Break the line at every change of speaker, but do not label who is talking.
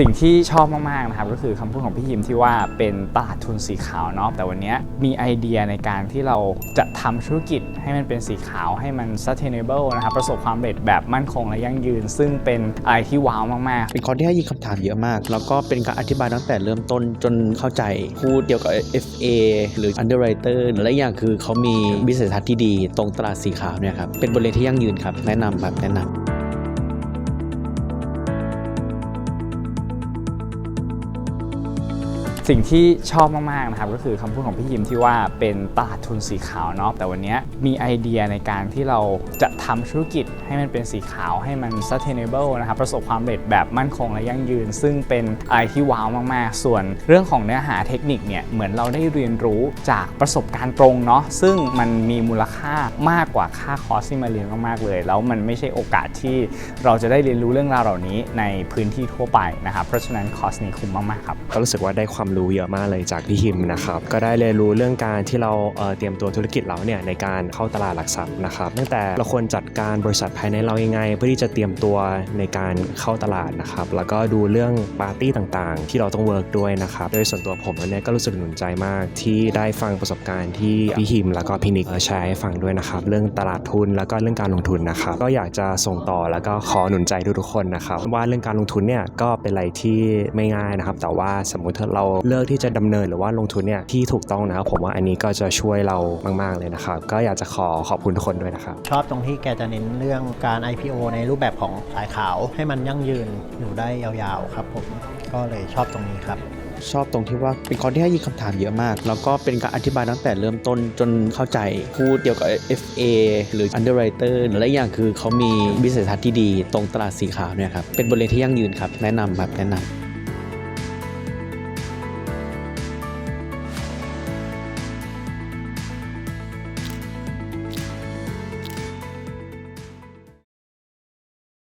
สิ่งที่ชอบมาก ๆ นะครับ ก็คือคำพูดของพี่ยิมที่ว่าเป็นตลาดทุนสีขาวเนาะแต่วันนี้มีไอเดียในการที่เราจะทำธุรกิจให้มันเป็นสีขาวให้มัน sustainable นะครับ ประสบความสำเร็จแบบมั่นคงและยั่งยืน ซึ่งเป็นอะไรที่ว้าวมาก
เป็นคอร์สที่ให้ยิงคำถามเยอะมาก แล้วก็เป็นการอธิบายตั้งแต่เริ่มต้นจนเข้าใจพูดเกี่ยวกับ FA หรือ Underwriter และอีกอย่างคือเขามีวิสัยทัศน์ที่ดีตรงตลาดสีขาวเนี่ยครับเป็นบทเรียนที่ยั่งยืนครับแนะนำแบบแนะนำ
สิ่งที่ชอบมากๆนะครับก็คือคำพูดของพี่ยิมที่ว่าเป็นตลาดทุนสีขาวเนาะแต่วันนี้มีไอเดียในการที่เราจะทำธุรกิจให้มันเป็นสีขาวให้มัน sustainable นะครับประสบความสำเร็จแบบมั่นคงและยั่งยืน ซึ่งเป็นอะไรที่ว้าวมากๆ ส่วนเรื่องของเนื้อหาเทคนิคเนี่ยเหมือนเราได้เรียนรู้จากประสบการณ์ตรงเนาะซึ่งมันมีมูลค่ามากกว่าค่าคอร์สที่มาเรียนมากๆเลย แล้วมันไม่ใช่โอกาสที่เราจะได้เรียนรู้เรื่องราวเหล่านี้ในพื้นที่ทั่วไปนะครับเพราะฉะนั้นคอร์สนี้คุ้มมากๆครับ
ก็รู้สึกว่าได้ความรู้เยอะมากเลยจากพี่ฮิมนะครับก็ได้เรียนรู้เรื่องการที่เราเตรียมตัวธุรกิจเราเนี่ยในการเข้าตลาดหลักทรัพย์นะครับตั้งแต่เราควรจัดการบริษัทภายในเรายังไง เพื่อที่จะเตรียมตัวในการเข้าตลาดนะครับแล้วก็ดูเรื่องปาร์ตี้ต่างๆ ที่เราต้องเวิร์กด้วยนะครับโดยส่วนตัวผมเนี่ยก็รู้สึกหนุนใจมาก ที่ได้ฟังประสบการณ์ที่พี่ฮิม แล้วก็พี่นิกแชร์ให้ฟังด้วยนะครับเรื่องตลาดทุนแล้วก็เรื่องการลงทุนนะครับก็อยากจะส่งต่อแล้วก็ขอหนุนใจทุกๆคนนะครับว่าเรื่องการลงทุนเนี่ยก็เป็นอะไรที่ไม่ง่ายนะครับแต่ว่าสมมุติถ้าเราเลือกที่จะดำเนินหรือว่าลงทุนเนี่ยที่ถูกต้องนะครับผมว่าอันนี้ก็จะช่วยเรามาก ๆ เลยนะครับ ก็อยากจะขอขอบคุณทุกคนด้วยนะครับ
ชอบตรงที่แกจะเน้นเรื่องการ IPO ในรูปแบบของสายขาวให้มันยั่งยืนอยู่ได้ยาวๆครับผมก็เลยชอบตรงนี้ครับ
ชอบตรงที่ว่าเป็นคอร์สที่ให้ยิงคำถามเยอะมาก แล้วก็เป็นการอธิบายตั้งแต่เริ่มต้นจนเข้าใจ พูดเกี่ยวกับ FA หรือ Underwriter และอีกอย่างคือเขามีวิสัยทัศน์ที่ดีตรงตลาดสีขาวเนี่ยครับเป็นบทเรียนที่ยั่งยืนครับ แนะนำแบบแนะนำ